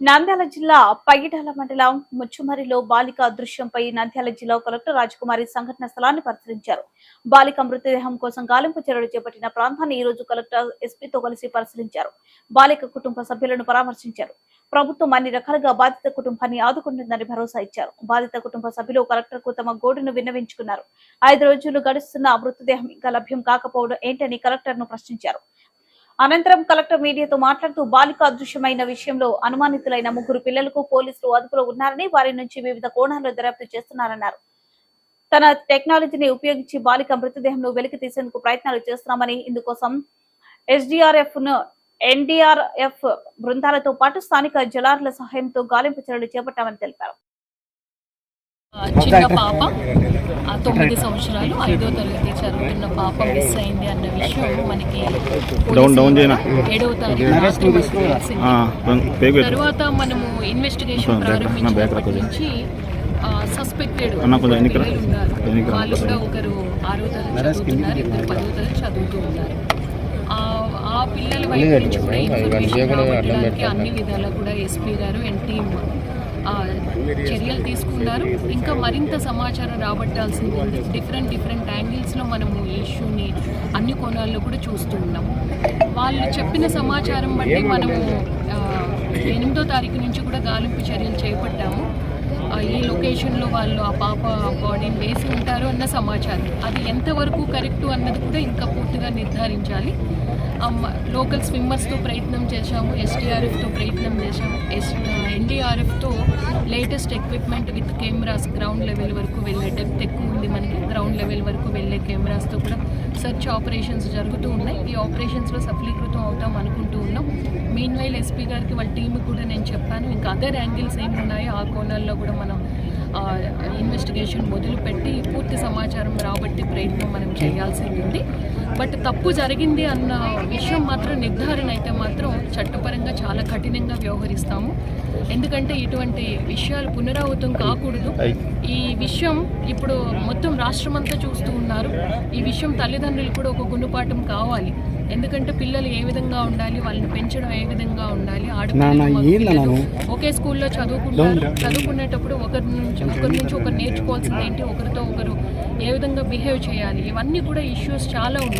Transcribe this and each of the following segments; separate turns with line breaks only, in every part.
నంద్యాల జిల్లా పగిడాల మండలం ముచ్చుమరిలో బాలిక దృశ్యంపై నంద్యాల జిల్లా కలెక్టర్ రాజకుమారి సంఘటన స్థలాన్ని పరిశీలించారు. బాలిక మృతదేహం కోసం గాలింపు చర్యలు చేపట్టిన ప్రాంతాన్ని ఈ రోజు కలెక్టర్ ఎస్పీతో కలిసి పరిశీలించారు. బాలిక కుటుంబ సభ్యులను పరామర్శించారు. ప్రభుత్వం అన్ని రకాలుగా బాధిత కుటుంబాన్ని ఆదుకుంటుందని భరోసా ఇచ్చారు. బాధిత కుటుంబ సభ్యులు కలెక్టర్కు తమ గోడును విన్నవించుకున్నారు. ఐదు రోజులు గడుస్తున్న మృతదేహం ఇంకా లభ్యం కాకపోవడం ఏంటని కలెక్టర్ను ప్రశ్నించారు. అనంతరం కలెక్టర్ మీడియాతో మాట్లాడుతూ బాలిక అదృశ్యమైన విషయంలో అనుమానితులైన ముగ్గురు పిల్లలకు పోలీసులు అదుపులో ఉన్నారని వారి నుంచి వివిధ కోణాల్లో దర్యాప్తు చేస్తున్నారన్నారు. తన టెక్నాలజీని ఉపయోగించి బాలిక మృతదేహంను వెలికి తీసేందుకు ప్రయత్నాలు చేస్తున్నామని ఇందుకోసం ఎస్డిఆర్ఎఫ్ను ఎన్డీఆర్ఎఫ్ బృందాలతో పాటు స్థానిక జలార్ల సహాయంతో గాలింపు చర్యలు చేపట్టామని తెలిపారు.
చిన్న పాప. ఆ తొమ్మిది సంవత్సరాలు ఐదో తరగతి చదువుతున్న పాప మిస్ అయింది అన్న విషయం మనకి
డౌన్ డౌన్ చేయనా?
ఏడవ
పెట్టు.
తర్వాత మనము ఇన్వెస్టిగేషన్ ప్రారంభించినప్పటి. నుంచి సస్పెక్టెడ్. ఉన్నారు. వాళ్ళు కూడా ఒకరు ఆరో తరగతి చదువుతున్నారు ఇద్దరు పదో తరగతి చదువుతూ ఉన్నారు. ఆ- ఆ పిల్లల వైపు నుంచి కూడా ఇన్ఫర్మేషన్ అన్ని విధాలా కూడా ఎస్పీ గారు అండ్ టీమ్ చర్యలు తీసుకున్నారు. ఇంకా మరింత సమాచారం రాబట్టాల్సింది ఉంది డిఫరెంట్ డిఫరెంట్ యాంగిల్స్లో మనము ఈ ఇష్యూని అన్ని కోణాల్లో కూడా చూస్తూ ఉన్నాము. వాళ్ళు చెప్పిన సమాచారం బట్టి మనము ఎనిమిదో తారీఖు నుంచి కూడా గాలింపు చర్యలు చేపట్టాము. ఈ లొకేషన్లో వాళ్ళు ఆ పాప బాడీని వేసి ఉంటారు అన్న సమాచారం. అది ఎంతవరకు కరెక్టు అన్నది కూడా ఇంకా పూర్తిగా నిర్ధారించాలి. లోకల్ స్విమ్మర్స్తో ప్రయత్నం చేశాము ఎస్టీఆర్ఎఫ్తో ఎన్డీఆర్ఎఫ్తో latest equipment with cameras ground level వరకు వెళ్ళే డెప్త్ ఎక్కువ ఉంది మనకి. గ్రౌండ్ లెవెల్ వరకు వెళ్ళే కెమెరాస్తో కూడా సెర్చ్ ఆపరేషన్స్ జరుగుతూ ఉన్నాయి. ఈ ఆపరేషన్స్లో సఫలీకృతం అవుతాం అనుకుంటూ ఉన్నాం. మెయిన్ వైల్ ఎస్పీ గారికి వాళ్ళ టీమ్ కూడా నేను చెప్పాను. ఇంకా అదర్ యాంగిల్స్ ఏమి ఉన్నాయో? ఆ కోణాల్లో కూడా మనం ఇన్వెస్టిగేషన్ మొదలుపెట్టి పూర్తి సమాచారం రాబట్టి ప్రయత్నం మనం చేయాల్సి ఉంది. బట్ తప్పు జరిగింది అన్న విషయం మాత్రం నిర్ధారణ అయితే మాత్రం చట్టపరంగా చాలా కఠినంగా వ్యవహరిస్తాము. ఎందుకంటే ఇటువంటి విషయాలు పునరావృతం కాకూడదు. ఈ విషయం ఇప్పుడు మొత్తం రాష్ట్రమంతా చూస్తూ ఉన్నారు. ఈ విషయం తల్లిదండ్రులు కూడా ఒక గుణపాఠం కావాలి. ఎందుకంటే పిల్లలు ఏ విధంగా ఉండాలి వాళ్ళని పెంచడం ఏ విధంగా ఉండాలి ఆడపిల్లలు ఒకే స్కూల్లో చదువుకుంటారు. చదువుకునేటప్పుడు ఒకరి నుంచి ఒకరి నుంచి ఒకరు నేర్చుకోవాల్సింది ఏంటి ఒకరితో ఒకరు ఏ విధంగా బిహేవ్ చేయాలి? ఇవన్నీ కూడా ఇష్యూస్ చాలా ఉన్నాయి.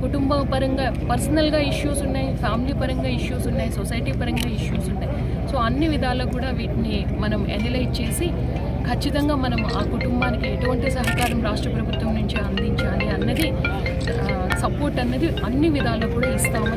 కుటుంబ పరంగా పర్సనల్గా ఇష్యూస్ ఉన్నాయి ఫ్యామిలీ పరంగా ఇష్యూస్ ఉన్నాయి సొసైటీ పరంగా ఇష్యూస్ ఉన్నాయి. సో అన్ని విధాలు కూడా వీటిని మనం ఎనలైజ్ చేసి ఖచ్చితంగా మనం ఆ కుటుంబానికి ఎటువంటి సహకారం రాష్ట్ర ప్రభుత్వం నుంచి అందించాలి అన్నది సపోర్ట్ అన్నది అన్ని విధాలు కూడా
ఇస్తాము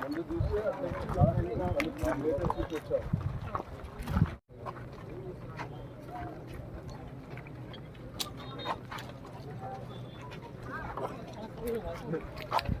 ముందు చూసి లేటెస్ట్ వచ్చాం Thank you.